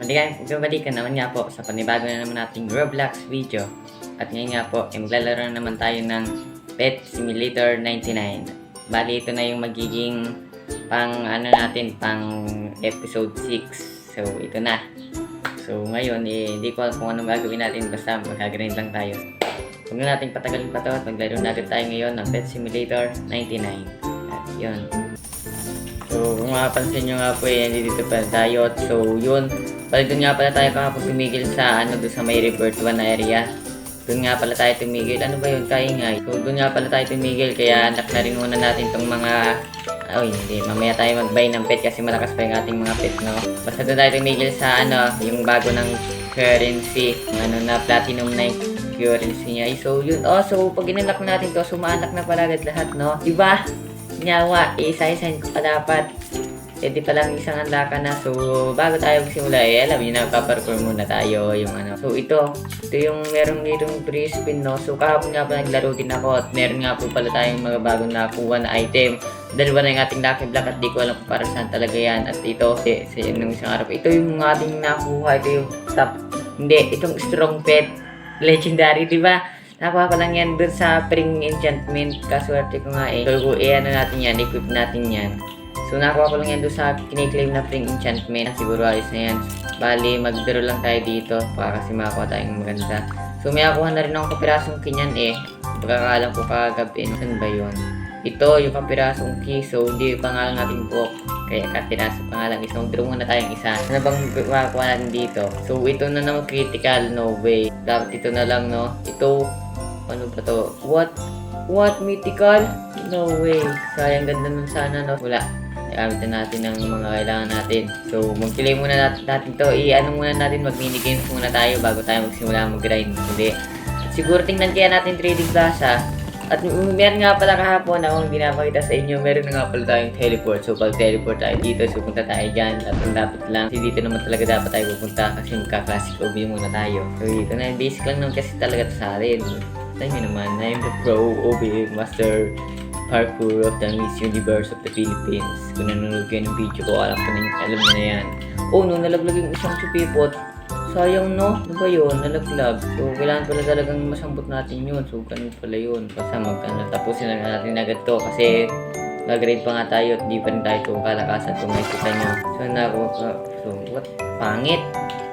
Mali guys, magbabalikan naman nga po sa panibago na naman nating Roblox video. At ngayon nga po, eh, maglalaro na naman tayo ng Pet Simulator 99. Bali, ito na yung magiging pang ano natin, pang episode 6. So, ito na. So, ngayon, eh, hindi ko alam kung anong gagawin natin, basta magkagrind lang tayo. Huwag na natin patagalin pa to at maglaro na agad tayo ngayon ng Pet Simulator 99. At yun. So, kung mapapansin nyo nga po, eh, dito pa tayo. So, yun. Bali, doon nga pala tayo kahapon tumigil sa, ano, doon sa may revert 1 na area. Doon nga pala tayo tumigil. Ano ba yun? Kaingay. So, doon nga pala tayo tumigil. Kaya, anak na rin muna natin tong mga... Ay, hindi. Mamaya tayo mag-buy ng pet kasi malakas pa yung ating mga pet, no? Basta doon tayo tumigil sa, ano, yung bago ng currency. Ano na, platinum na currency niya. So, yun. Oh, so, pag inalak natin to, sumaanak na pala agad lahat, no? Diba? Nyawa, isa-isahin ko pa dapat. Eh, di pa lang isang anlaka na. So, bago tayo magsimula, eh, alam niyo na, paparkour muna tayo yung ano. So, ito. Ito yung meron ditong free spin, no? So, kahapon nga pa naglaro din ako at meron nga po pala tayong mga bagong nakuha na item. Dalawa na yung ating Lucky Block at di ko alam kung para saan talaga yan. At ito, eh, sa yung isang araw. Ito yung ating nakuha. Ito yung top. Hindi, itong strong pet. Legendary, di ba? Nakuha ko lang yan dun sa Pring Enchantment. Kaswerte ko nga eh. So, eh, ano natin yan, equip natin yan. So, nakuha ko lang yan doon sa kiniklaim na Pring Enchantment. Siguro alis na yan. Bali, mag-draw lang tayo dito para kasi makakuha tayong maganda. So, may nakuha na rin akong kapirasong kinyan eh. Pagkakalam ko kagabi. Saan ba yun? Ito, yung kapirasong key. So, hindi pa nga lang natin book. Kaya kapiraso pa nga lang isa. Mag-draw muna tayong isa. Ano bang makakuha natin dito? So, ito na naman critical. No way. Dapat ito na lang, no? Ito, ano ba to? What? What? Mythical? No way. Sayang ganda nun sana, no? Wala. Gamit na natin ang mga kailangan natin. So, mag-delay muna natin, to. I-ano muna natin, mag-minigames muna tayo bago tayo magsimula mag-grind. Hindi. Siguro tingnan kaya natin Trading Plaza. At meron nga pala kahapon akong pinapakita sa inyo, meron nga pala tayong teleport. So, pag teleport tayo dito, so punta tayo dyan. At ang dapat lang, kasi dito naman talaga dapat tayo pupunta kasi magka-classic OB muna tayo. So, dito na, basic lang naman kasi talaga to sa atin. Nyo naman, I'm the pro OB master parkour of the Miss Universe of the Philippines. Kung nanonood kayo ng video ko, alam ko na yun, alam na yan. Oh, no, nalaglag yung isang supipot. Sayang no, ano ba yun? Nalaglag. So, kailangan pala talagang masambot natin yun. So, ganun pala yun. Basta mag, ano, tapusin lang natin agad to kasi mag-grade pa nga tayo at di pa rin tayo itong kalakasan kung makikita nyo. So, na so, what? Pangit.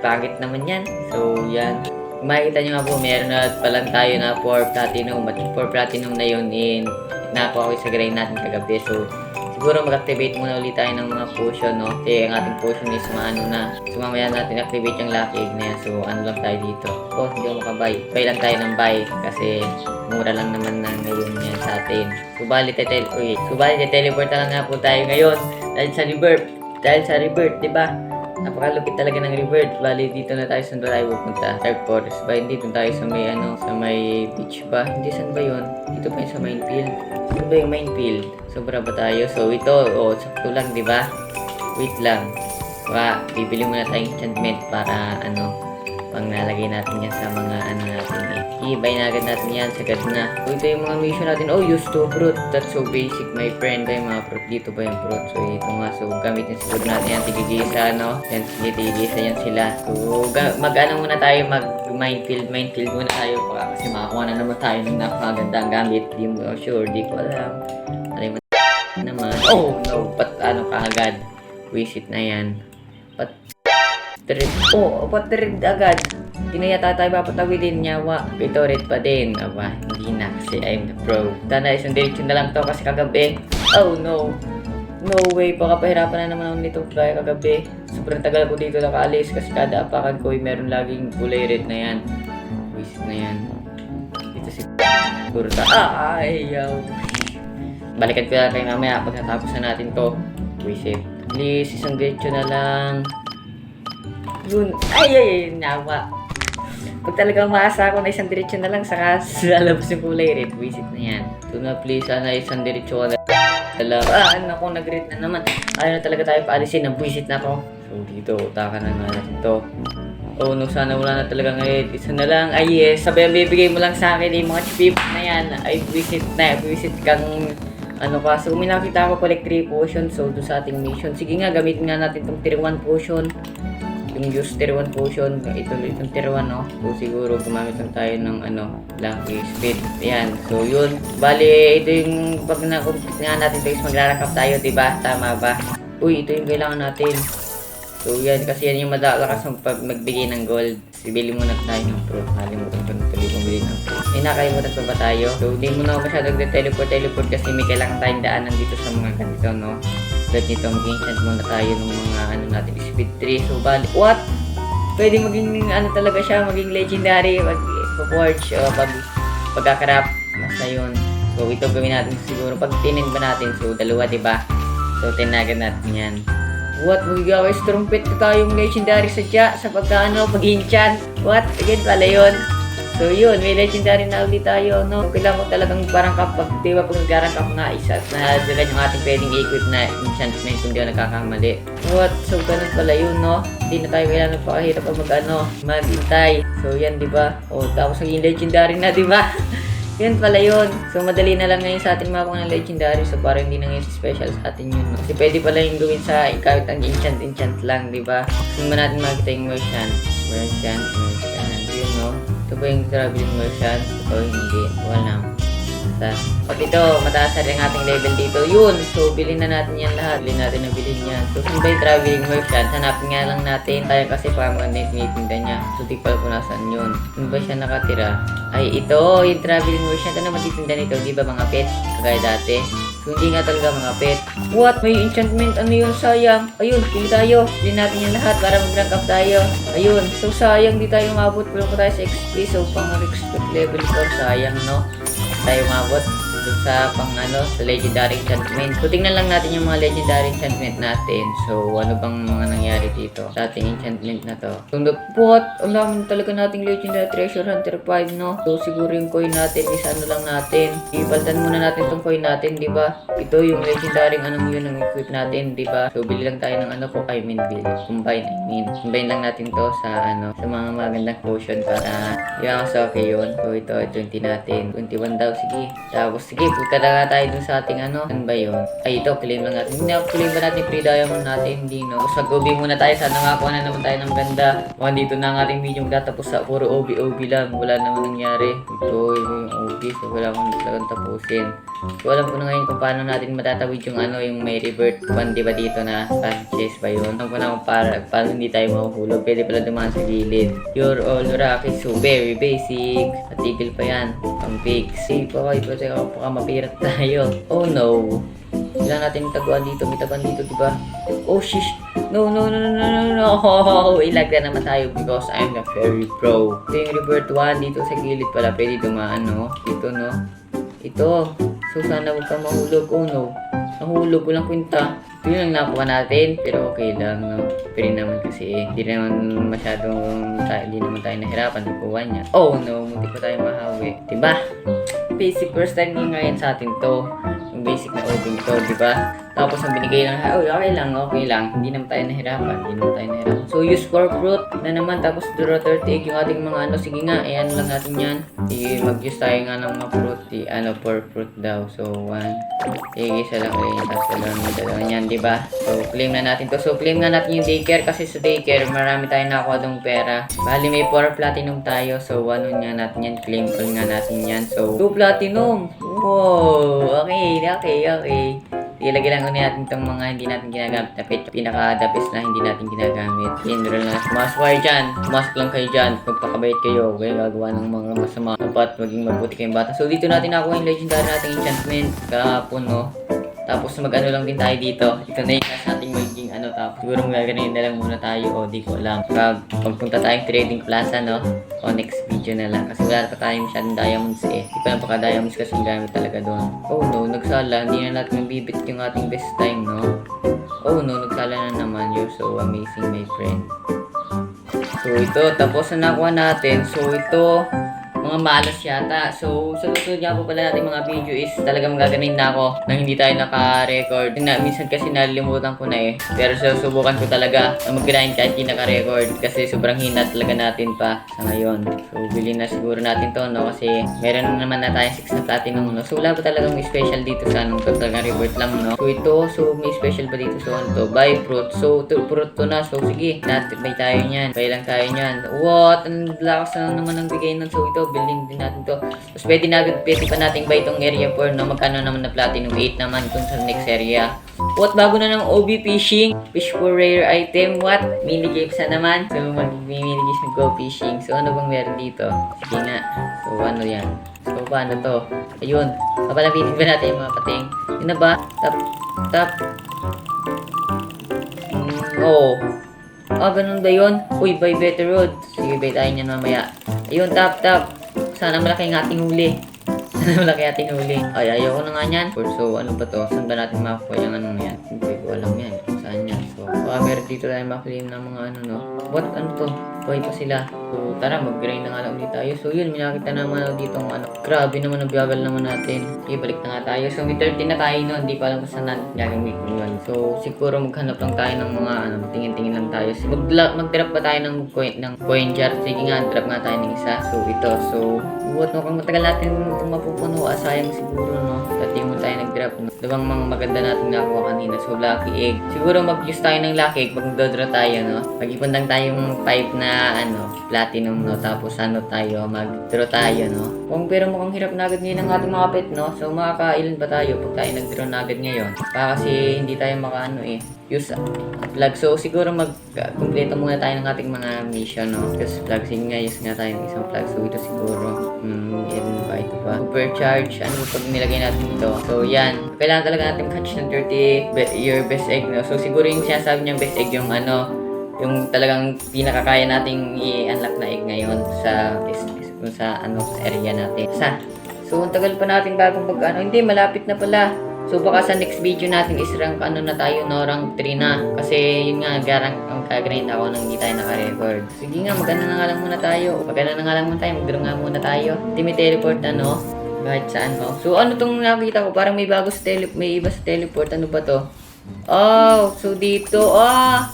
Pangit naman yan. So, yan. Makikita nyo nga po, meron na pala tayo na 4 platinum. At yung 4 platinum na yun in nakuha ko sa grind natin kagabi. So, siguro mag-activate muna ulit tayo ng mga potion, no? Kasi ang ating potion is maano na. So, mamaya natin activate yung lucky egg na yan. So, ano lang tayo dito. Oh, hindi ako makabay. Buy lang tayo ng buy. Kasi, mura lang naman na ngayon yan sa atin. So, bali, tetel uy, so, bali, teleport lang nga po tayo ngayon. Dahil sa rebirth. Dahil sa rebirth, di ba? Napakalupit talaga ng revert. Bali, dito na tayo saan ba tayo pupunta? Dark Forest ba? Hindi, dun tayo sa may ano, sa may beach ba? Hindi, saan ba yun? Dito pa yun sa minefield. Saan ba yung minefield? Sobra ba tayo? So, ito, oh, sakto lang, di ba? Wait lang. Wa, bibili muna tayong enchantment para, ano, pang nalagay natin yan sa mga, ano natin eh. I-buy na agad natin yan, sagad na. So, ito yung mga mission natin. Oh, use to fruit. That's so basic, my friend. Ay, mga fruit. Dito ba yung fruit? So, ito nga. So, gamitin siguro natin yan. Tigigisa, no? Yan, sige, tigigisa yan sila. So, ga- mag-ano muna tayo, mag-minefield. Minefield muna tayo pa. Kasi makakuha na naman tayo ng napakagandang gamit. Di mo sure, di ko alam. Alay mo naman. Oh, no. Pat, ano ka agad? Visit na yan. Pat, Red. Oh, what red agad? Hindi na yata tayo papatawidin nyawa. Ito red pa din. Aba, hindi na kasi I'm the pro. Sana isang direction na lang to kasi kagabi. Oh no. No way, baka pahirapan na naman ako nito kaya kagabi. Sobrang tagal ko dito nakaalis kasi kada apakan ko ay meron laging kulay red na yan. Wish na yan. Dito si Kurta. Ah, ayaw. Balikan ko na kayo mamaya pag natapos na natin to. Wish it. Please, isang direction na lang. Yun. Ay, ay, ay, nawa. Pag talagang maasa ako na isang diretsyo na lang, saka lalabas yung kulay red, visit na yan. Ito na please, sana isang diretsyo ka na lang. Ah, ano ako, nag-red na naman. Ayaw na talaga tayo paalisin, nag-visit na ako. So, dito, utakan na nga natin to. Oh, no, sana wala na talaga ngayon. Isa na lang. Ay, yes. Sabay ang bibigay mo lang sa akin yung mga chip na yan. Ay, visit na. Visit kang ano ka. So, may nakita ako collect 3 potion. So, doon sa ating mission. Sige nga, gamitin nga natin itong tier 1 potion. Yung Use Tier 1 potion, ito itong Tier 1, no? So, siguro gumamit lang tayo ng, ano, Lucky Speed. Ayan. So, yun. Bali, ito yung, pag na-complete nga natin magra-rank up tayo, di ba? Tama ba? Uy, ito yung kailangan natin. So, yan. Kasi yan yung madalakas ng pag magbigay ng gold. Bili muna tayo ng fruit. Nakalimutan ko na tuloy bumili ng fruit. Eh, nakalimutan pa ba tayo? So, di muna ako masyado nagte-teleport, teleport kasi may kailangan tayong daanan dito sa mga ganito, no? Tulad nito, mag-enchant muna tayo ng mga, ano natin, speed 3. So, bali, what? Pwede maging, ano talaga siya, maging legendary, mag forge o pag, pagkakarap. Basta yun. So, ito gawin natin siguro. Pag tinin ba natin? So, dalawa, di ba? So, tinagan natin yan. What? Magigawis trumpet na tayong legendary sa tya sa pagkaano, pag-enchant. What? Again pala yun. So yun, may legendary na ulit tayo, no? Kailangan ko talagang parang kapag, di ba pag nagkarang kap na isa, na dala yung ating pwedeng equip na enchantment kung di ako nagkakamali. What? So ganun pala yun, no? Hindi na tayo kailangan nagpakahirap pag mag ano, maghintay. So yan, di ba? O tapos naging legendary na, di ba? Yun pala yun. So, madali na lang ngayon sa atin makakuha ng legendary. So, parang hindi na ngayon special sa atin yun. No? Kasi pwede pala yung gawin sa kahit ang enchant-enchant lang, di ba? Ba natin makita yung merchant? Merchant, merchant. Ito ba yung traveling merchant? Ito, hindi. Wala. Basta. Pag ito, mataas na rin ating level dito. Yun! So, bilhin na natin yan lahat. Bilhin natin na bilhin yan. So, kung ba yung traveling merchant? Hanapin nga lang natin. Tayo kasi pa maganda yung tinitinda niya. So, di pala kung nasaan yun. Kung ba siya nakatira? Ay, ito! Yung traveling merchant. Ano matitinda nito? Di ba mga pet? Kagaya dati. So, hindi nga talaga mga pet. What? May enchantment. Ano yun? Sayang. Ayun, pili tayo. Pili natin yan lahat para mag-rank up tayo. Ayun. So, sayang di tayo mabot. Pero pa tayo sa XP. So, pang expect level 4. Sayang, no? Tayo mabot dun sa pang ano, sa legendary enchantment. So, tingnan lang natin yung mga legendary enchantment natin. So, ano bang mga nangyari dito sa ating enchantment na to? So, what? Ang dami talaga nating legendary treasure hunter 5, no? So, siguro yung coin natin is ano lang natin. Ipaltan muna natin tong coin natin, di ba? Ito yung legendary ano yun ang equip natin, di ba? So, bili lang tayo ng ano ko, I mean, bili. Combine, I mean. Combine lang natin to sa ano, sa mga magandang potion para yung okay yun. So, ito, 20 natin. 21 daw, sige. Tapos, sige, punta na nga tayo dun sa ating ano. Ano ba yun? Ay, ito, claim lang natin. Hindi, claim ba natin free diamond natin? Hindi, no? So, mag-OB muna tayo. Sana makakuha na naman tayo ng ganda. Mukhang dito na ang ating video magtatapos sa puro OB-OB lang. Wala naman nangyari. Ito, yung OB. So, wala akong talagang tapusin. So, alam ko na ngayon kung paano natin matatawid yung ano, yung may revert one, di ba dito na Sanchez ba yun? Alam ko na kung para, paano hindi tayo mahuhulog. Pwede pala dumaan sa gilid. You're all rocky, so very basic. Atigil pa yan. Pang pixie pa kayo. Kasi baka mapirat tayo. Oh no. Kailangan natin taguan dito. May taguan dito, di ba? Oh, shish. No, no, no, no, no, no, no. Ilag na naman tayo because I'm a very pro. Ito yung revert 1 dito sa gilid pala. Pwede dumaan, no? Dito, no? Ito. So, sana huwag ka mahulog. Oh, no. Nahulog. Walang kwenta. Ito yung nakuha natin. Pero okay lang, no? Pero naman kasi, hindi naman masyadong, hindi naman tayo nahirapan pagkuha niya. Oh, no. Munti pa tayo mahawi. Diba? Basic first time ngayon sa atin to. Yung basic na open to, di ba? Tapos ang binigay lang, oh, okay lang, okay lang. Hindi naman tayo nahirapan, hindi naman tayo nahirapan. So, use core fruit na naman. Tapos, draw 38 yung ating mga ano. Sige nga, ayan lang natin yan. I mag-use tayo nga ng mga fruit. I, ano, for fruit daw. So, one. Sige, isa lang ulit. Tapos, dalawa na dalawa yan, di ba? So, claim na natin to. So, claim nga natin yung daycare kasi sa daycare, marami tayong nakuha dong pera. Bali, may 4 platinum tayo. So, ano nga natin yan. Claim all nga natin yan. So, 2 platinum. Wow! Okay, okay, okay. Ilagay lang ulit natin itong mga hindi natin ginagamit na pet. Pinaka-the best na hindi natin ginagamit. General na. Kayo dyan. Pumasok lang kayo dyan. Magpakabait kayo. Kayo gagawa ng mga masama. Dapat maging mabuti kayong bata. So dito natin nakuha yung legendary nating enchantment. Kahapon, no? Tapos mag-ano lang din tayo dito. Ito na yung nasa ating magiging ano tapos. Siguro magaganayin na lang muna tayo o di ko alam. Pag pagpunta tayong trading plaza no. O next video na lang. Kasi wala pa tayong masyadong diamonds eh. Di pa lang paka diamonds kasi gamit talaga doon. Oh no, nagsala. Hindi na natin mabibit yung ating best time no. Oh no, nagsala na naman. You're so amazing my friend. So ito, tapos na nakuha natin. So ito, mga malas yata. So, sa susunod nga po pala natin mga video is talaga magaganayin na ako nang hindi tayo naka-record. Na, minsan kasi nalilimutan ko na eh. Pero susubukan ko talaga na mag-grind kahit hindi naka-record kasi sobrang hina talaga natin pa sa ngayon. So, bilhin na siguro natin to, no? Kasi meron na naman na tayong 6 na platinum, no? So, wala pa talagang special dito sa anong to. Talagang report lang, no? So, ito, so may special pa dito sa ano to. Buy fruit. So, to, fruit to na. So, sige, natin bay tayo niyan. Bay lang tayo niyan. What? Ang lakas na naman ang bigay nun. So, ito, building din natin to. Tapos, pwede na pwede pa natin buy itong area 4, no? Magkano naman na platinum 8 naman kung sa next area. What? Bago na ng OB fishing. Fish for rare item. What? Mini games na naman. So, mag-mini games ng go fishing. So, ano bang meron dito? Sige nga. So, ano yan? So, paano to? Ayun. Papalapitin ba natin yung mga pating? Yun na ba? Tap, tap. Mm, oh. Ah, ganun ba yun? Uy, by better road. Sige, bay tayo niyan mamaya. Ayun, tap, tap. Sana malaki ang ating huli. Sana malaki ating huli. Ay, ayoko na nga niyan. So, ano ba to? Saan ba natin makuha yung anong yan? Hindi ko alam yan. Saan yan. So, baka meron dito tayo makulim ng mga ano, no? What? Ano to? Buhay pa sila. So, tara, mag-grind na nga lang ulit tayo. So, yun, may nakita naman ako dito ng ano. Grabe naman biyagal naman natin. Okay, balik na nga tayo. So, may 13 na tayo, no? Hindi ko alam kung saan natin gagamit yun. So, siguro maghanap lang tayo ng mga ano, tingin-tingin lang tayo. So, mag mag-drop pa tayo ng coin, ng coin jar. Sige nga, drop nga tayo ng isa. So, ito. So, what no, kung matagal natin itong mapupuno, ah, sayang siguro, no? Dati mo tayo nag-drop, no? Dalawang mga maganda natin nakuha kanina. So, lucky egg. Siguro mag-use tayo ng lucky egg pag magdodraw tayo, no? Mag-ipon lang tayong 5 na, ano, platinum, no? Tapos, ano tayo, mag-draw tayo, no? Kung pero mukhang hirap na agad ngayon ang ating mga pet, no? So, makakailan ba tayo pag tayo nag-draw na agad ngayon? Baka kasi hindi tayo makaano, eh use vlog. So, siguro mag-completo muna tayo ng ating mga mission, no? Because vlog, sige nga, use nga tayo ng isang vlog. So, ito siguro, hmm, ba, ito ba? Supercharge, ano pag nilagay natin dito? So, yan. Kailangan talaga natin catch ng 30 be- your best egg, no? So, siguro yung sinasabi niyang best egg, yung ano, yung talagang pinakakaya nating i-unlock na egg ngayon sa kung sa ano, sa area natin. Sa, so, ang tagal pa natin bagong pag ano, hindi, malapit na pala. So baka sa next video natin is rank ano na tayo no, rank 3 na. Kasi yun nga, garang ang kagrind ako nang hindi tayo naka-record. Sige nga, magana na nga lang muna tayo. Magana na nga lang muna tayo, magdaro nga muna tayo. Hindi may teleport na no, kahit saan no. So ano tong nakita ko, parang may bago sa tele, may iba sa teleport. Ano ba to? Oh, so dito, ah,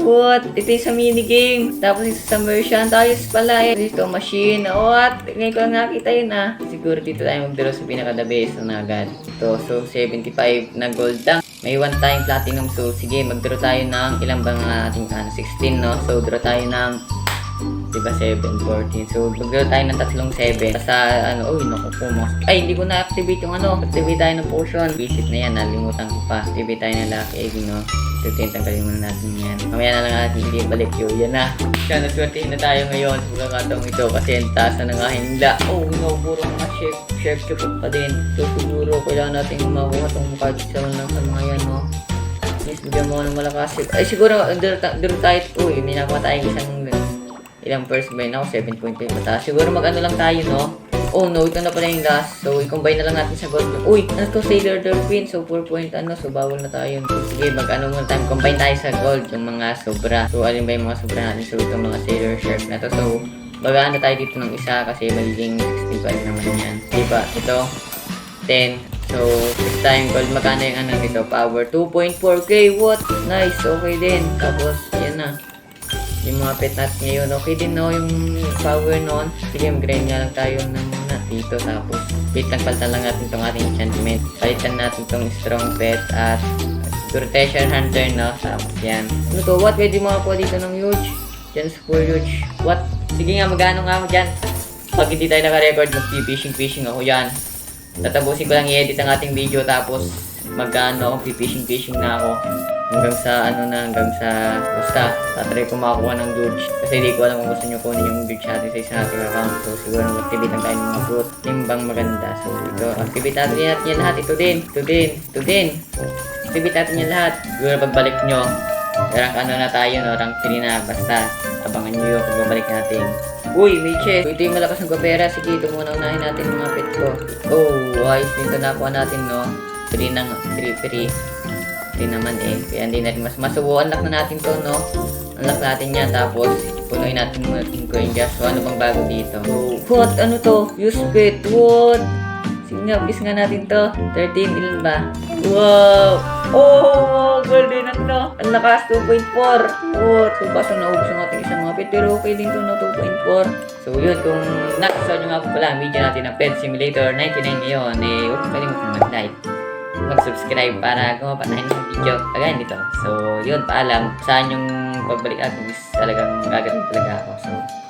What? Ito yung sa minigame. Tapos yung sa. Tapos pala eh. Dito machine. What? Ngayon ko lang nakita yun ah. Siguro dito tayo mag-draw sa pinaka-the best na agad. Ito. So 75 na gold lang. May one time platinum. So sige mag-draw tayo ng ilang bang ating ano, 16 no? So draw tayo ng Diba 7, 14. So, mag-draw tayo ng tatlong 7. Sa ano, uy, naku po mo. Ay, hindi ko na-activate yung ano. Activate tayo ng potion. Visit na yan, nalimutan ko pa. Activate tayo ng lucky egg, no? Tutin, tanggalin muna natin yan. Mamaya na lang natin hindi balik yun. Yan na. Siya, naswertihin na tayo ngayon sa pagkakataong ito kasi ang taas na nga hinla. Oh, no, puro mga chef, chef chupot pa din. So, siguro kailangan natin makuha itong lang sa mga yan, no? Yes, bigyan mo ng malakas. Ay, siguro, duro tayo. Uy, may nakuha tayong isang ilang first buy na ako, 7.5 mataas. Siguro mag-ano lang tayo, no? Oh no, ito na pala yung last. So, i-combine na lang natin sa gold. Uy, ano to? Sailor Dolphin. So, 4 point ano. So, bawal na tayo. So, sige, mag-ano muna tayo. Combine tayo sa gold. Yung mga sobra. So, alin ba yung mga sobra natin? So, itong mga Sailor Shark na to. So, bagaan na tayo dito ng isa kasi magiging 65 naman yan. Diba? Ito, 10. So, this time gold. Magkano yung ano nito? Power 2.4k. What? Nice. Okay din. Tapos, yan na yung mga pet ngayon. Okay din no, yung power noon. Sige, mag-grind nga lang tayo na muna dito. Tapos, wait lang, palitan lang natin itong ating enchantment. Palitan natin itong strong pet at rotation hunter, no? Tapos, yan. Ano to? What? Pwede makakuha dito ng huge. Sa full huge. What? Sige nga, magano nga ako dyan. Pag hindi tayo naka-record, mag-fishing-fishing ako yan. Tatapusin ko lang i-edit ang ating video tapos magano ako, fishing-fishing na ako hanggang sa ano na hanggang sa basta tatry ko makakuha ng goods. Kasi hindi ko alam kung gusto nyo kunin yung goods natin sa isa nating account. So siguro mag-activate lang tayo ng mga fruit. Yung bang maganda. So ito activate natin natin yan lahat. Ito din ito din ito din. Activate natin yan lahat. Siguro pagbalik nyo rank ano na tayo no? Rank 3 na. Basta abangan nyo yung pagbabalik natin. Uy, may chest. Ito yung malakas ng gapera. Sige, ito muna unahin natin mga pet ko. Oh, ayos dito nakuha natin, no? 3 ng 3 3 naman eh. Kaya hindi natin mas masubo. Unlock na natin to, no? Unlock natin yan. Tapos, ito pupunuin natin muna yung coin gas. So, ano bang bago dito? What? Ano to? Use pet. What? Sige nga, bis nga natin to. 13, ilan ba? Wow! Oh, golden na to. Ang lakas, 2.4. Oh, so basta naubos yung ating isang mga pet. Pero okay din to na 2.4. So yun, kung nagustuhan nyo nga po pala ang video natin ng Pet Simulator 99 ngayon, eh, huwag kalimutan mag-like mag-subscribe para gumawa pa tayo ng video kagaya nito. So, yun, paalam. Saan yung pagbalik at is talagang gagawin talaga ako. So,